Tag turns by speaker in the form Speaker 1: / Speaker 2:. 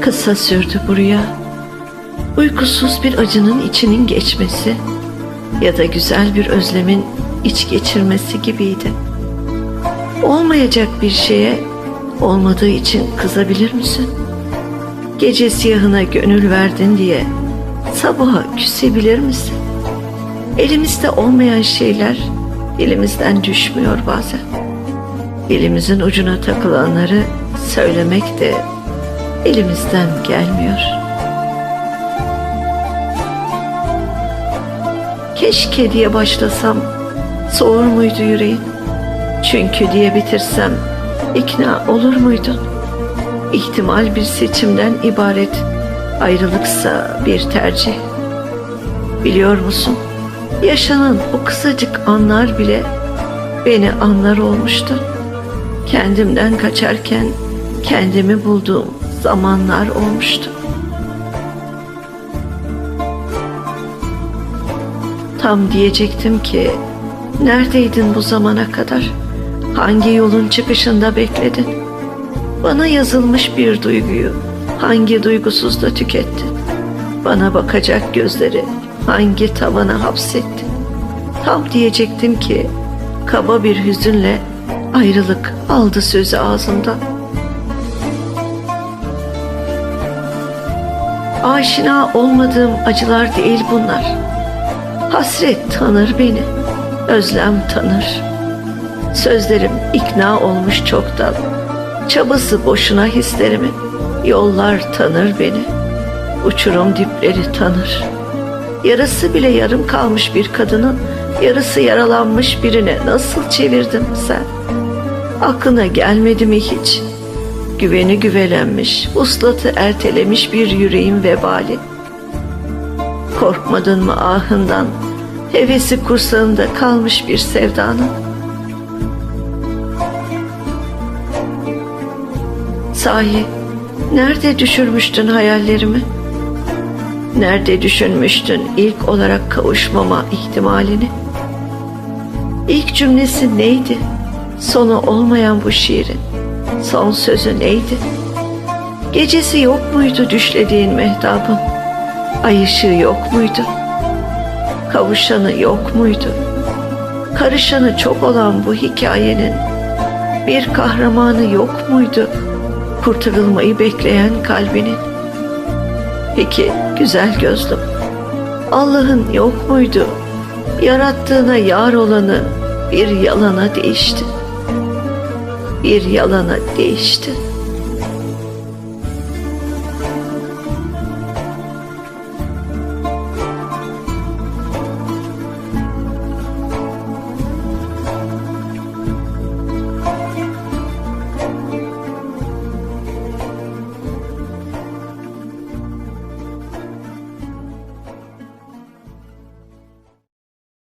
Speaker 1: kısa sürdü bu rüya. Uykusuz bir acının içinin geçmesi ya da güzel bir özlemin iç geçirmesi gibiydi. Olmayacak bir şeye olmadığı için kızabilir misin? Gece siyahına gönül verdin diye sabaha küsebilir misin? Elimizde olmayan şeyler dilimizden düşmüyor bazen. Dilimizin ucuna takılanları söylemek de elimizden gelmiyor. Keşke diye başlasam soğur muydu yüreğin? Çünkü diye bitirsem ikna olur muydun? İhtimal bir seçimden ibaret, ayrılıksa bir tercih. Biliyor musun? Yaşanan o kısacık anlar bile beni anlar olmuştu. Kendimden kaçarken kendimi bulduğum zamanlar olmuştu. Tam diyecektim ki neredeydin bu zamana kadar? Hangi yolun çıkışında bekledin? Bana yazılmış bir duyguyu hangi duygusuzda tükettin? Bana bakacak gözleri hangi tavana hapsettin? Tam diyecektim ki kaba bir hüzünle ayrılık aldı sözü ağzımdan. Aşina olmadığım acılar değil bunlar. Hasret tanır beni, özlem tanır. Sözlerim ikna olmuş çoktan. Çabası boşuna hislerimin. Yollar tanır beni. Uçurum dipleri tanır. Yarası bile yarım kalmış bir kadının yarısı yaralanmış birine nasıl çevirdin sen? Aklına gelmedi mi hiç? Güveni güvelenmiş, uslatı ertelemiş bir yüreğin vebali. Korkmadın mı ahından, hevesi kursağında kalmış bir sevdanın? Sahi, nerede düşürmüştün hayallerimi? Nerede düşünmüştün ilk olarak kavuşmama ihtimalini? İlk cümlesi neydi? Sonu olmayan bu şiirin son sözü neydi? Gecesi yok muydu düşlediğin mehtabın? Ay ışığı yok muydu? Kavuşanı yok muydu? Karışanı çok olan bu hikayenin bir kahramanı yok muydu? Kurtarılmayı bekleyen kalbinin. Peki güzel gözlüm, Allah'ın yok muydu? Yarattığına yar olanı bir yalana değişti. Bir yalana değişti.